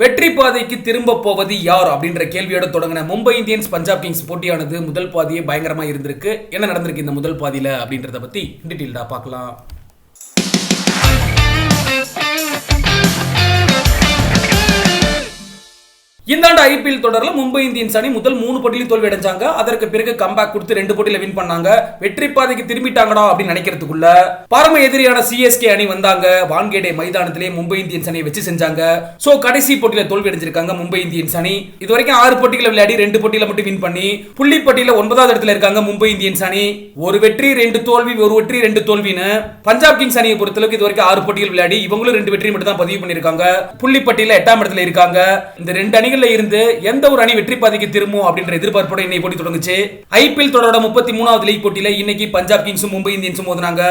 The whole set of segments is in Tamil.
வெற்றி பாதைக்கு திரும்ப போவது யார் அப்படின்ற கேள்வியோட தொடங்கின மும்பை இந்தியன்ஸ் பஞ்சாப் கிங்ஸ் போட்டியானது முதல் பாதியே பயங்கரமா இருந்திருக்கு. என்ன நடந்திருக்கு இந்த முதல் பாதியில அப்படின்றத பத்தி டீட்டெயில்டா பார்க்கலாம். இந்த ஆண்டு ஐபிஎல் தொடரில் மும்பை இந்தியன்ஸ் அணி முதல் மூணு போட்டியிலும் தோல்வி அடைஞ்சாங்க அதற்கு பிறகு கம்பேக் கொடுத்து ரெண்டு போட்டியில வின் பண்ணாங்க. வெற்றி பாதைக்கு திரும்பிட்டாங்கடா அப்படின்னு நினைக்கிறதுக்குள்ள பரம எதிரியான சிஎஸ்கே அணி வந்தாங்க. வான்கேடே மைதானத்திலே மும்பை இந்தியன்ஸ் அணியை வச்சு செஞ்சாங்க. சோ கடைசி போட்டியில தோல்வி அடைஞ்சிருக்காங்க மும்பை இந்தியன்ஸ் அணி. இது வரைக்கும் ஆறு போட்டிகளை விளையாடி ரெண்டு போட்டியில மட்டும் வின் பண்ணி புள்ளி போட்டியில ஒன்பதாவது இடத்துல இருக்காங்க மும்பை இந்தியன்ஸ் அணி. ஒரு வெற்றி ரெண்டு தோல்வி ஒரு வெற்றி ரெண்டு தோல்வின்னு பஞ்சாப் கிங்ஸ் அணியை பொறுத்தளவுக்கு இது வரைக்கும் ஆறு போட்டிகள் விளையாடி இவங்களும் ரெண்டு வெற்றி மட்டும் தான் பதிவு பண்ணிருக்காங்க புள்ளி எட்டாம் இடத்துல இருக்காங்க. இந்த ரெண்டு அணிகள் அணிகள்ல இருந்து எந்த ஒரு அணி வெற்றி பாதைக்கு திரும்பும் அப்படின்ற எதிர்பார்ப்போட இன்னைக்கு போட்டி தொடங்குச்சு. ஐபிஎல் தொடரோட முப்பத்தி மூணாவது லீக் போட்டியில இன்னைக்கு பஞ்சாப் கிங்ஸும் மும்பை இந்தியன்ஸும் மோதினாங்க.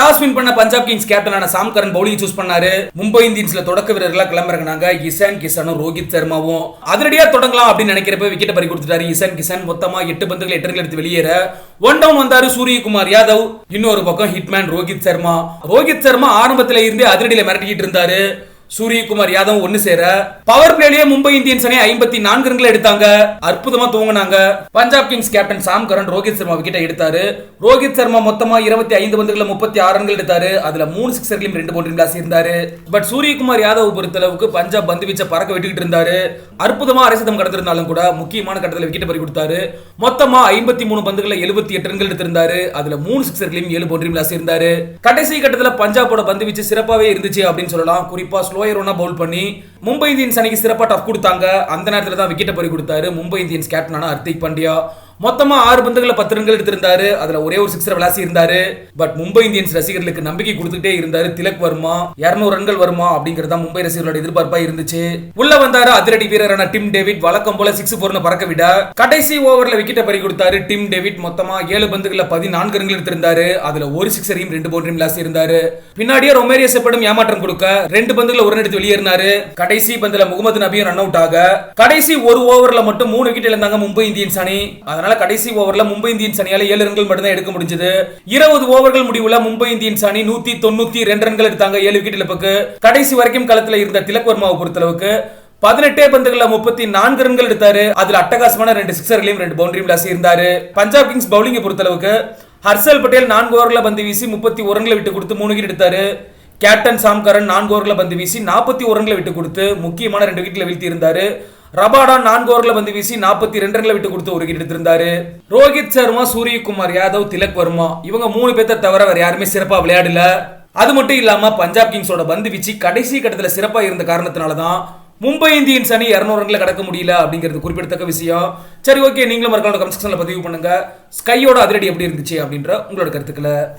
டாஸ் வின் பண்ண பஞ்சாப் கிங்ஸ் கேப்டனான சாம் கரன் பவுலிங் சூஸ் பண்ணாரு. மும்பை இந்தியன்ஸ்ல தொடக்க வீரர்களா கிளம்பிறங்கினாங்க இசான் கிசானும் ரோஹித் சர்மாவும். அதிரடியா தொடங்கலாம் அப்படின்னு நினைக்கிறப்ப விக்கெட் பறி கொடுத்துட்டாரு இசான் கிசான் மொத்தமா எட்டு பந்துகள் எட்டு ரன்கள் எடுத்து வெளியேற. ஒன் டவுன் வந்தாரு சூரியகுமார் யாதவ். இன்னொரு பக்கம் ஹிட்மேன் ரோஹித் சர்மா. ரோஹித் சர்மா ஆரம்பத்துல இருந்தே அதிரடியில மிரட்டிக்கிட்டு இருந்தாரு. சூரியகுமார் யாதவ் ஒன்னு சேர. பவர் பிளேலயே மும்பை இந்தியன்ஸ் அணி ஐம்பத்தி நான்கு ரன்கள் எடுத்தாங்க. அற்புதமா தூங்கினாங்க Punjab Kings captain Sam Curran Rohit Sharma விக்கெட்டை எடுத்தாரு. ரோஹித் சர்மா மொத்தமா இருபத்தி ஐந்து பந்துகளை முப்பத்தி ஆறு ரன்கள் எடுத்தாரு. அதுல மூணு சிக்ஸர்களையும் ரெண்டு பவுண்டரி கிளாஸ் இருந்தாரு. பட் சூரியகுமார் யாதவ் பொறுத்தளவுக்கு பஞ்சாப் பந்து வீச்ச பறக்க விட்டுக்கிட்டு இருந்தாரு. அற்புதமா அரசிதம் கடந்திருந்தாலும் கூட முக்கியமான கட்டத்தில் விக்கெட் பறி கொடுத்தாரு. மொத்தமா ஐம்பத்தி மூணு பந்துகளை எழுபத்தி எட்டு ரன்கள் எடுத்திருந்தாரு. அதுல மூணு சிக்ஸர்களையும் ஏழு பவுண்டரி கிளாஸ் இருந்தாரு. கடைசி கட்டத்தில் பஞ்சாபோட பந்து வீச்சு சிறப்பாவே இருந்துச்சு அப்படின்னு சொல்லலாம். குறிப்பா ஸ்லோ ஒன்னா பவுல் பண்ணி மும்பை இந்தியன்ஸ் அணிக்கு சிறப்பா டஃப் கொடுத்தாங்க. அந்த நேரத்தில் தான் விக்கெட்டை பறி கொடுத்தாரு மும்பை இந்தியன்ஸ் கேப்டனான ஹர்திக் பாண்டியா. மொத்தமா ஆறு பந்துகளை பத்து ரன்கள் எடுத்திருந்தாரு. அதுல ஒரே ஒரு சிக்ஸர் விளாசி இருந்தாரு. பட் மும்பை இந்தியன்ஸ் ரசிகர்களுக்கு நம்பிக்கை கொடுத்துட்டே இருந்தாரு. திலக் வருமா 200 ரன்கள் வருமா அப்படிங்கறத மும்பை ரசிகர்களோட எதிர்பார்ப்பா இருந்துச்சு. உள்ள வந்தாரு அதிரடி வீரரான டிம் டேவிட். வழக்கம் போல சிக்ஸ் போர்னு பறக்க விட கடைசி ஓவர்ல விக்கெட்டை பறி கொடுத்தாரு டிம் டேவிட். மொத்தமா ஏழு பந்துகளை பதினான்கு ரன்கள் எடுத்திருந்தாரு. அதுல ஒரு சிக்ஸரையும் ரெண்டு பவுண்டரியும் விளாசி இருந்தாரு. பின்னாடியே ரொமேரிய செப்படும் ஏமாற்றம் கொடுக்க ரெண்டு பந்துகளை ஒரு எடுத்து வெளியேறினாரு. கடைசி பந்துல முகமது நபியும் ரன் அவுட் ஆக கடைசி ஒரு ஓவர்ல மட்டும் மூணு விக்கெட் இழந்தாங்க மும்பை இந்தியன்ஸ் அணி. அதனால கடைசி ஓவர்ல மும்பை இந்தியன்ஸ் அணியால ஏழு ரன்கள் மட்டும் தான் எடுக்க முடிஞ்சது. இருபது ஓவர்கள் முடிவுல மும்பை இந்தியன்ஸ் அணி நூத்தி தொண்ணூத்தி ரெண்டு ரன்கள் எடுத்தாங்க ஏழு விக்கெட் இழப்புக்கு. கடைசி வரைக்கும் களத்துல இருந்த திலக் வர்மாவை பொறுத்தளவுக்கு பதினெட்டே பந்துகள்ல முப்பத்தி நான்கு ரன்கள் எடுத்தாரு. அதுல அட்டகாசமான ரெண்டு சிக்ஸர்களையும் ரெண்டு பவுண்டரியும் லாசி இருந்தாரு. பஞ்சாப் கிங்ஸ் பவுலிங்கை பொறுத்தளவுக்கு ஹர்ஷல் பட்டேல் நான்கு ஓவர்ல பந்து வீசி முப்பத்தி ஒரு ரன்களை விட்டு கொடுத்து மூணு விக்கெட் எடுத்தாரு. கேப்டன் சாம்கரன் நான்கு ஓவர்ல பந்து வீசி நாற்பத்தி ஒரு ரன்களை விட்டு கொடுத்து முக்கியமான ரெண்டு விக்கெட்ல வீழ்த்தி இருந்தாரு ரபாடா நான்கு ஓவர்ல பந்து வீசி நாற்பத்தி ரெண்டு ரன்ல விட்டு கொடுத்து ஒரு விக்கெட் எடுத்திருந்தாரு. ரோஹித் சர்மா சூரியகுமார் யாதவ் திலக் வர்மா. இவங்க மூணு பேர்த்த தவிர வேற யாருமே சிறப்பா விளையாடல. அது மட்டும் இல்லாம பஞ்சாப் கிங்ஸோட பந்து வீச்சு கடைசி கட்டத்துல சிறப்பா இருந்த காரணத்தினால தான் மும்பை இந்தியன்ஸ் அணி இரநூறு ரன்ல கடக்க முடியல அப்படிங்கிறது குறிப்பிடத்தக்க விஷயம். சரி ஓகே நீங்களும் மறக்காம கமெண்ட் பதிவு பண்ணுங்க. ஸ்கையோட அதிரடி எப்படி இருந்துச்சு அப்படின்ற உங்களோட கருத்துக்களை